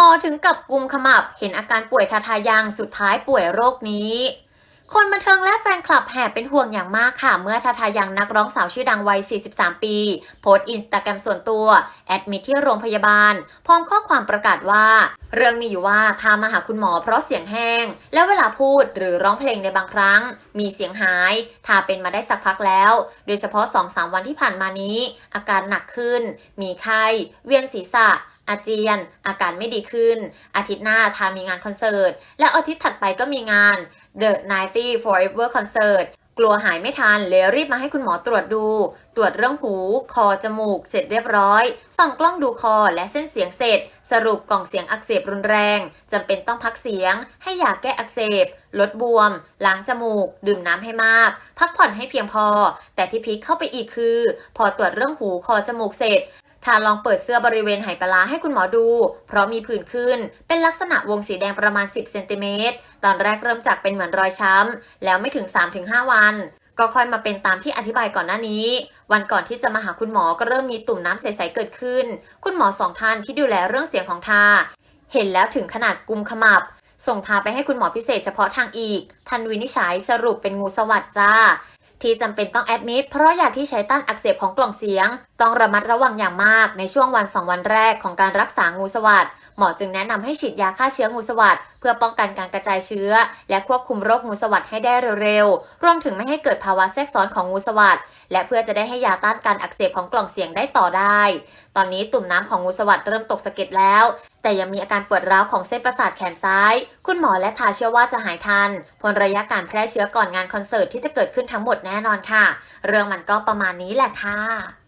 มอถึงกับกุมขมับเห็นอาการป่วยทาทายังสุดท้ายป่วยโรคนี้ คนบันเทิงและแฟนคลับแห่เป็นห่วงอย่างมากค่ะ เมื่อทาทายังนักร้องสาวชื่อดังวัย 43 ปี โพสต์อินสตาแกรมส่วนตัว แอดมิทที่โรงพยาบาล พร้อมข้อความประกาศว่า เรื่องมีอยู่ว่าทามาหาคุณหมอเพราะเสียงแห้ง แล้วเวลาพูดหรือร้องเพลงในบางครั้ง มีเสียงหายทาเป็นมาได้สักพักแล้ว โดยเฉพาะ 2-3 วันที่ผ่านมานี้ อาการหนักขึ้น มีไข้เวียนศีรษะ อาเจียน อาการไม่ดีขึ้น อาทิตย์หน้าทามีงานคอนเสิร์ต และอาทิตย์ถัดไปก็มีงาน The 90 Forever Concert กลัวหายไม่ทันเลยรีบมาให้คุณหมอตรวจดู ตรวจเรื่องหู คอ จมูก เสร็จเรียบร้อย ส่องกล้องดูคอและเส้นเสียงเสร็จ สรุปกล่องเสียงอักเสบรุนแรงจำเป็นต้องพักเสียง ให้ยาแก้อักเสบ ลดบวม ล้างจมูก ดื่มน้ำให้มาก พักผ่อนให้เพียงพอ แต่ที่พีคเข้าไปอีกคือ พอตรวจเรื่องหู คอ จมูกเสร็จ ทาลองเปิดเสื้อบริเวณไหปลาร้าให้คุณหมอดู เพราะมีผื่นขึ้น เป็นลักษณะวงสีแดงประมาณ 10 เซนติเมตร ตอนแรกเริ่มจากเป็นเหมือนรอยช้ำ แล้วไม่ถึง 3-5 วัน ก็ค่อยมาเป็นตามที่อธิบายก่อนหน้านี้ วันก่อนที่จะมาหาคุณหมอก็เริ่มมีตุ่มน้ำใสๆเกิดขึ้น คุณหมอสองท่านที่ดูแลเรื่องเสียงของทา เห็นแล้วถึงขนาดกุมขมับ ส่งทาไปให้คุณหมอพิเศษเฉพาะทางอีก ทันวินิจฉัยสรุปเป็นงูสวัสด์จ้า ที่จำเป็นต้องแอดมิดเพราะยาที่ใช้ต้านอักเสบของกล่องเสียง ต้องระมัดระวังอย่างมากในช่วงวัน 2 วันแรกของการรักษางูสวัสดหมอจึงแนะนำให้ฉีดยาฆ่าเชื้องูสวัสดเพื่อป้องกันการกระจายเชื้อ และควบคุมโรคงูสวัสดให้ได้เร็วๆ รวมถึงไม่ให้เกิดภาวะแทรกซ้อนของงูสวัสดและเพื่อจะได้ให้ยาต้านการอักเสบของกล่องเสียงได้ต่อได้ ตอนนี้ตุ่มน้ำของงูสวัสดเริ่มตกสะเก็ดแล้ว แต่ยังมีอาการปวดร้าวของเส้นประสาทแขนซ้าย คุณหมอและทาเชื่อว่าจะหายทันพ้นระยะการแพร่เชื้อก่อนงานคอนเสิร์ตที่จะเกิดขึ้นทั้งหมดแน่นอนค่ะ เรื่องมันก็ประมาณนี้แหละค่ะ